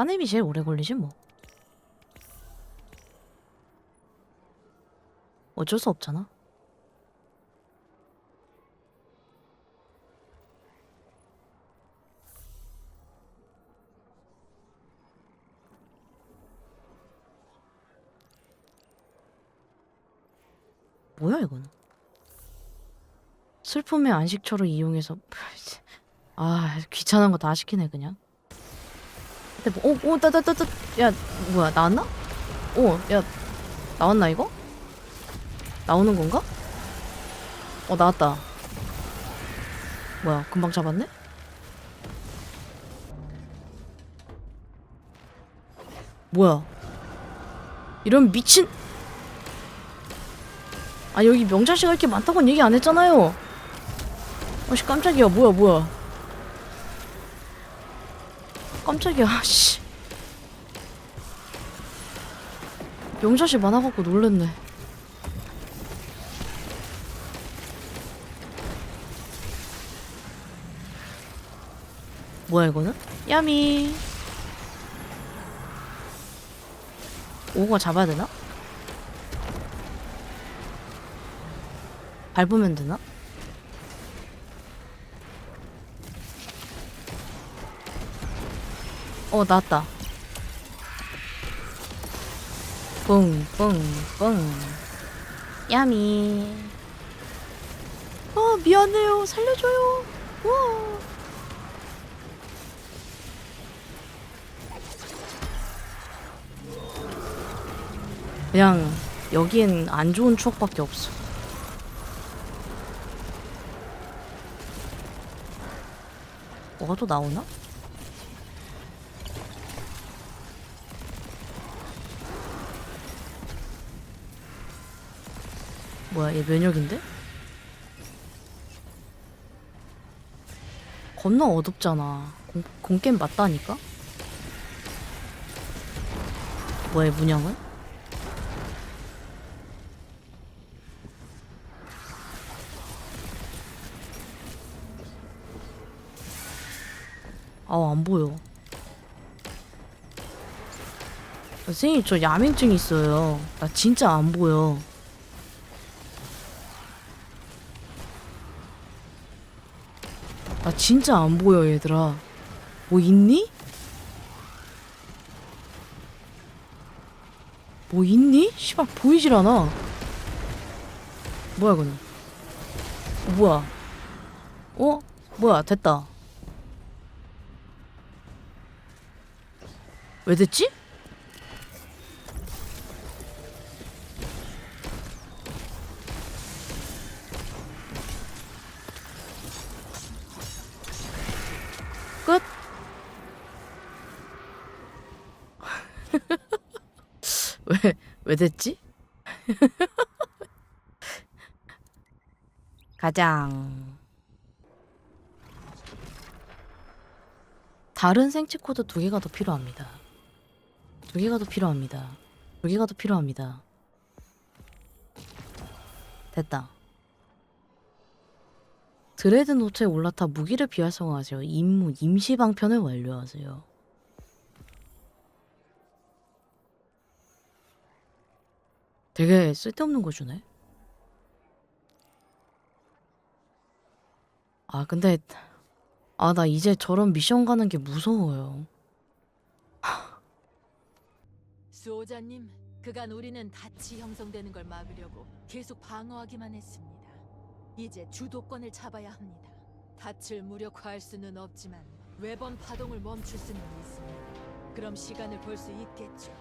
사냄이 제일 오래 걸리지 뭐. 어쩔 수 없잖아. 뭐야 이거는? 슬픔의 안식처로 이용해서 아 귀찮은 거 다 시키네 그냥. 뭐, 오, 오, 따따따따, 야, 뭐야, 나왔나? 오, 야, 나왔나, 이거? 나오는 건가? 어, 나왔다. 뭐야, 금방 잡았네? 뭐야. 이런 미친. 아, 여기 명자씨가 이렇게 많다고는 얘기 안 했잖아요. 어씨, 깜짝이야. 뭐야, 뭐야. 깜짝이야, 씨. 명자씨 많아갖고 놀랬네. 뭐야 이거는? 야미. 오거 잡아야 되나? 밟으면 되나? 어 나왔다. 뿡뿡뿡. 야미. 어 미안해요. 살려줘요. 와. 그냥 여기엔 안 좋은 추억밖에 없어. 뭐가 또 나오나? 뭐야 얘 면역인데? 겁나 어둡잖아 공, 공겜 맞다니까? 뭐야 얘 문양은? 아안 보여 선생님 저 야맹증 있어요 나 진짜 안 보여 나 진짜 안 보여 얘들아 뭐 있니? 뭐 있니? 씨발 보이질 않아 뭐야 이거는 어, 뭐야 어? 뭐야 됐다 왜 됐지? 왜, 왜 됐지? 가장. 다른 생체 코드 두 개가 더 필요합니다. 두 개가 더 필요합니다. 두 개가 더 필요합니다. 됐다. 드레드 노트에 올라타 무기를 비활성화하세요. 임무 임시 방편을 완료하세요. 되게 쓸데없는 거 주네. 아 근데 아 나 이제 저런 미션 가는 게 무서워요. 수호자님, 그간 우리는 닻이 형성되는 걸 막으려고 계속 방어하기만 했습니다. 이제 주도권을 잡아야 합니다. 닻을 무력화할 수는 없지만 외번 파동을 멈출 수는 있습니다. 그럼 시간을 벌 수 있겠죠.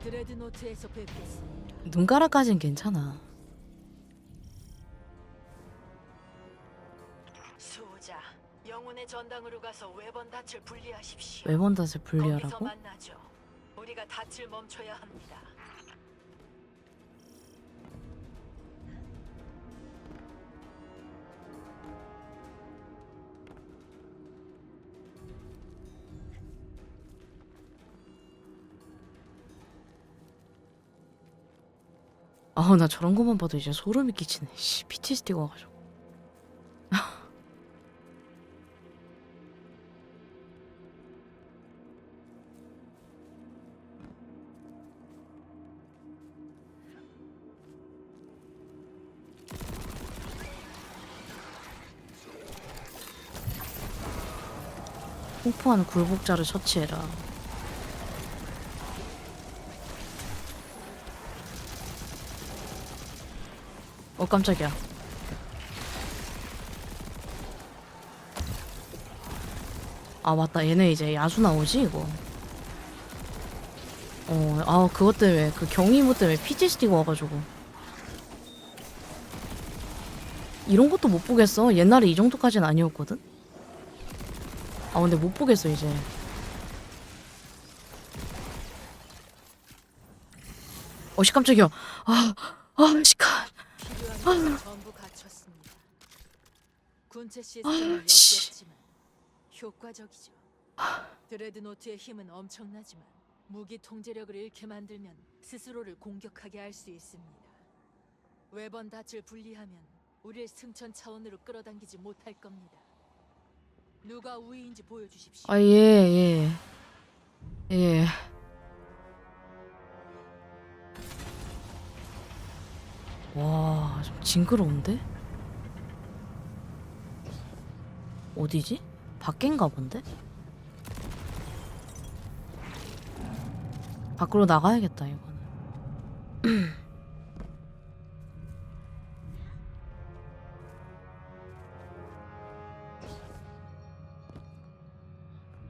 드레드노트에서 뵙겠습니다. 눈가락까진 괜찮아. 수호자, 영혼의 전당으로 가서 외번 닻을 분리하십시오. 외번 거기서 분리하라고? 만나죠. 우리가 닻을 멈춰야 합니다. 아, 나 저런 것만 봐도 이제 소름이 끼치네. 씨, PTSD가 와가지고. 폭포하는 굴복자를 처치해라. 어 깜짝이야. 아 맞다 얘네 이제 야수 나오지 이거. 어, 아 그것 때문에 그 경이모 때문에 PTSD가 와가지고 이런 것도 못 보겠어. 옛날에 이 정도까지는 아니었거든. 아 근데 못 보겠어 이제. 어씨 깜짝이야. 아, 아 시간. 전부 갖췄습니다. 군체 시스템은. 역겹지만 효과적이죠. 드레드노트의 힘은 엄청나지만 무기 통제력을 잃게 만들면 스스로를 공격하게 할 수 있습니다. 외번 닻을 분리하면 우리를 승천 차원으로 끌어당기지 못할 겁니다. 누가 우위인지 보여주십시오. 아 예, 예. 예. 와, 좀 징그러운데? 어디지? 밖인가 본데? 밖으로 나가야겠다, 이거는.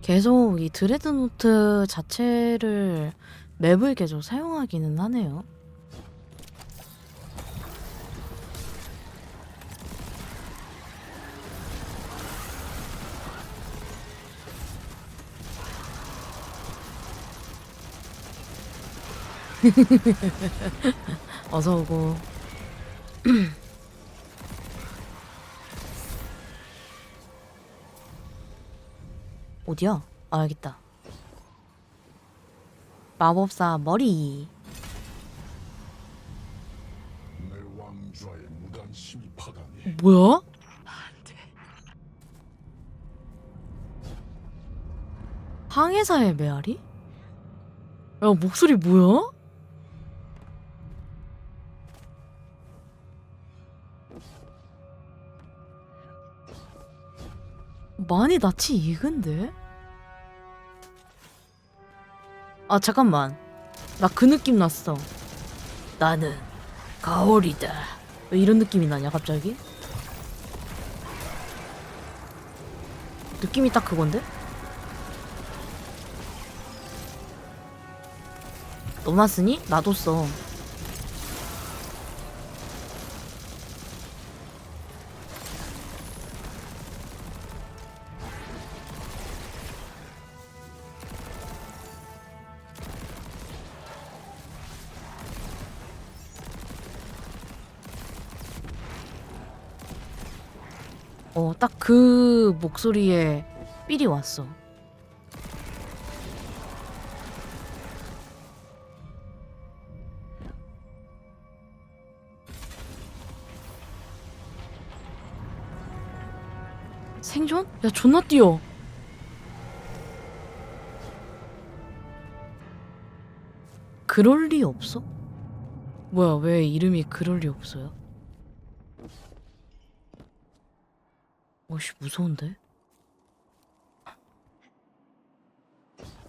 계속 이 드레드노트 자체를 맵을 계속 사용하기는 하네요. 어서 오고. 어디야? 아 여기 있다. 마법사 머리. 내 왕좌에 무단 침입하다니 뭐야? 항해사의 메아리? 야 목소리 뭐야? 많이 낯이 익은데? 아 잠깐만 나 그 느낌 났어 나는 가오리다 왜 이런 느낌이 나냐 갑자기? 느낌이 딱 그건데? 너나 쓰니? 나도 써. 어, 딱 그 목소리에 삘이 왔어. 생존? 야, 존나 뛰어. 그럴 리 없어? 뭐야, 왜 이름이 그럴 리 없어요? 어씨, 무서운데?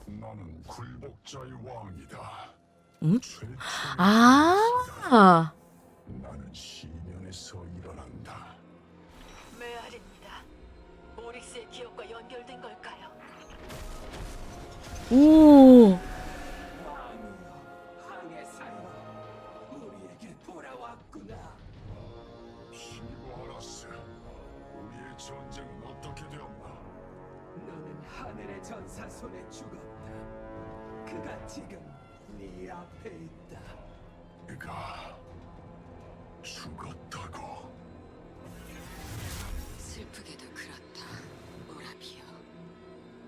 나는 굴복자의 왕이다 응? 최초의 아, 나는 시면에서 일어난다 메아리입니다. 오릭스의 기억과 연결된 걸까요? 오,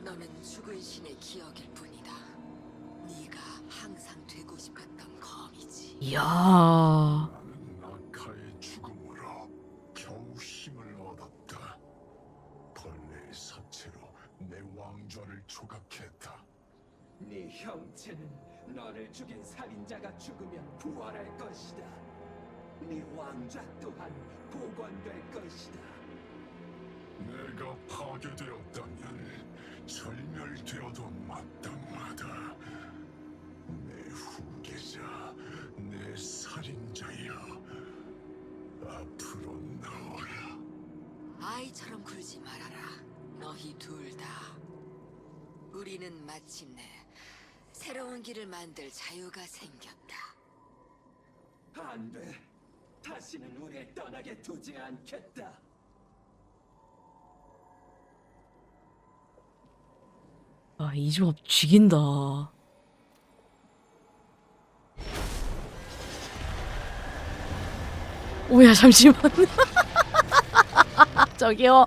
너는 죽은 신의 기억일 뿐이다. 네가 항상 되고 싶었던 검이지. 이야. 나는 나카의 죽음으로 겨우 힘을 얻었다 벌레의 사체로 내 왕좌를 조각했다 네 형체는 너를 죽인 살인자가 죽으면 부활할 것이다. 네 왕좌 또한 복원될 것이다. 내가 파괴되었다면 절멸되어도 마땅하다. 내 후계자, 내 살인자여, 앞으로 나와라. 아이처럼 굴지 말아라. 너희 둘 다. 우리는 마침내 새로운 길을 만들 자유가 생겼다. 안 돼. 다시는 우릴 떠나게 두지 않겠다. 아, 이 조합 죽인다. 오야, 잠시만. 저기요.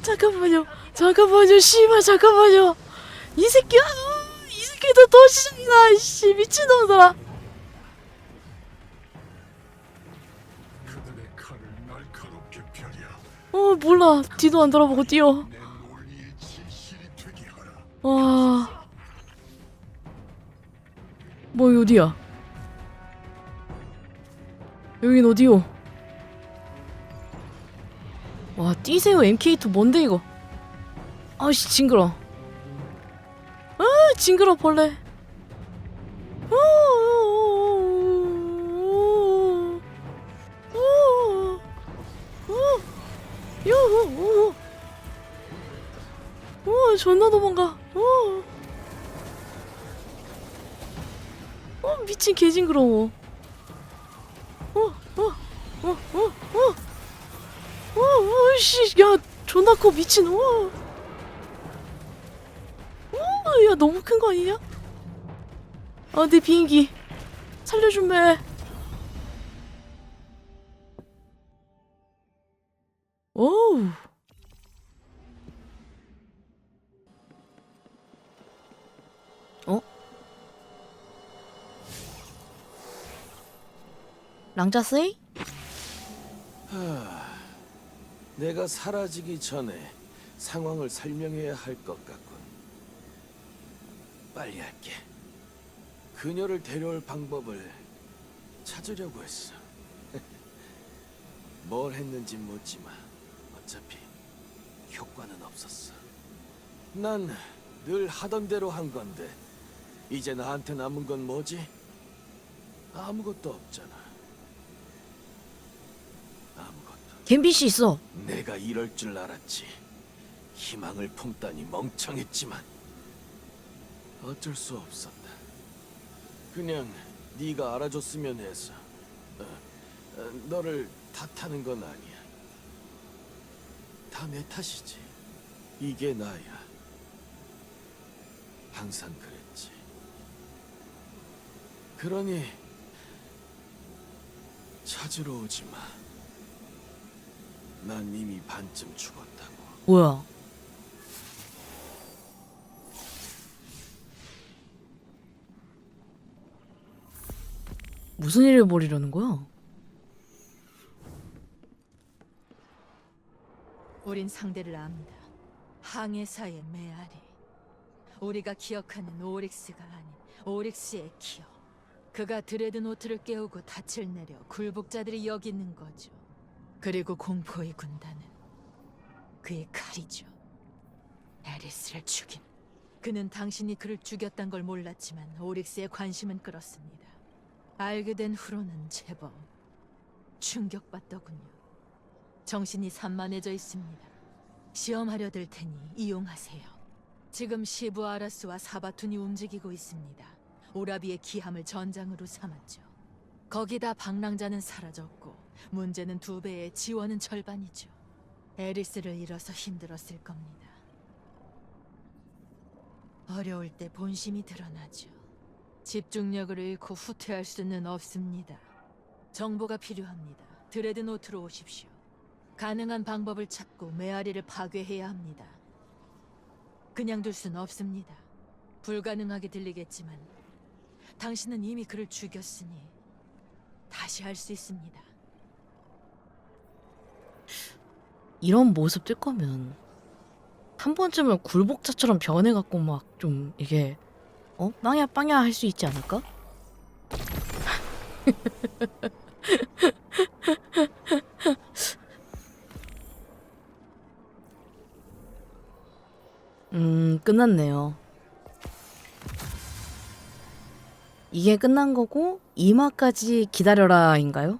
잠깐만요. 잠깐만요. 씨발, 잠깐만요. 이 새끼야. 이 새끼도 더 시작이다. 씨, 미친놈들아. 어, 몰라. 뒤도 안 돌아보고 뛰어. 와. 뭐, 어디야? 여긴 어디요? 와, 뛰세요. MK2 뭔데, 이거? 아씨, 징그러. 아, 징그러, 벌레. 오, 존나 도망가. 오. 어, 미친 개징그러워. 어, 어, 어, 어, 어. 어, 어, 씨, 야, 존나 커, 미친, 어. 어, 야, 너무 큰 거 아니냐? 아, 내 비행기. 살려준매. 랑자스이? 내가 사라지기 전에 상황을 설명해야 할 것 같군. 빨리 할게. 그녀를 데려올 방법을 찾으려고 했어. 뭘 했는지 묻지 마. 어차피 효과는 없었어. 난 늘 하던 대로 한 건데 이제 나한테 남은 건 뭐지? 아무것도 없잖아. 아무것도. 갬빗이 있어. 내가 이럴 줄 알았지. 희망을 품다니 멍청했지만 어쩔 수 없었다. 그냥 네가 알아줬으면 해서 어, 어, 너를 탓하는 건 아니야. 다 내 탓이지. 이게 나야. 항상 그랬지. 그러니 찾으러 오지 마. 난 이미 반쯤 죽었다고. 뭐야? 무슨 일을 벌이려는 거야? 우린 상대를 압니다. 항해사의 메아리. 우리가 기억하는 오릭스가 아닌 오릭스의 기억. 그가 드레드노트를 깨우고 닻을 내려 굴복자들이 여기 있는 거죠. 그리고 공포의 군단은 그의 칼이죠. 에리스를 죽인. 그는 당신이 그를 죽였단 걸 몰랐지만 오릭스의 관심은 끌었습니다. 알게 된 후로는 제법 충격받더군요. 정신이 산만해져 있습니다. 시험하려 들 테니 이용하세요. 지금 시부 아라스와 사바툰이 움직이고 있습니다. 오라비의 기함을 전장으로 삼았죠. 거기다 방랑자는 사라졌고 문제는 두 배의 지원은 절반이죠. 에리스를 잃어서 힘들었을 겁니다. 어려울 때 본심이 드러나죠. 집중력을 잃고 후퇴할 수는 없습니다. 정보가 필요합니다. 드레드노트로 오십시오. 가능한 방법을 찾고 메아리를 파괴해야 합니다. 그냥 둘 순 없습니다. 불가능하게 들리겠지만 당신은 이미 그를 죽였으니 다시 할 수 있습니다. 이런 모습 뜰 거면 한 번쯤은 굴복자처럼 변해갖고 막 좀 이게 어? 빵야 빵야 할 수 있지 않을까? 음 끝났네요 이게 끝난 거고 이마까지 기다려라인가요?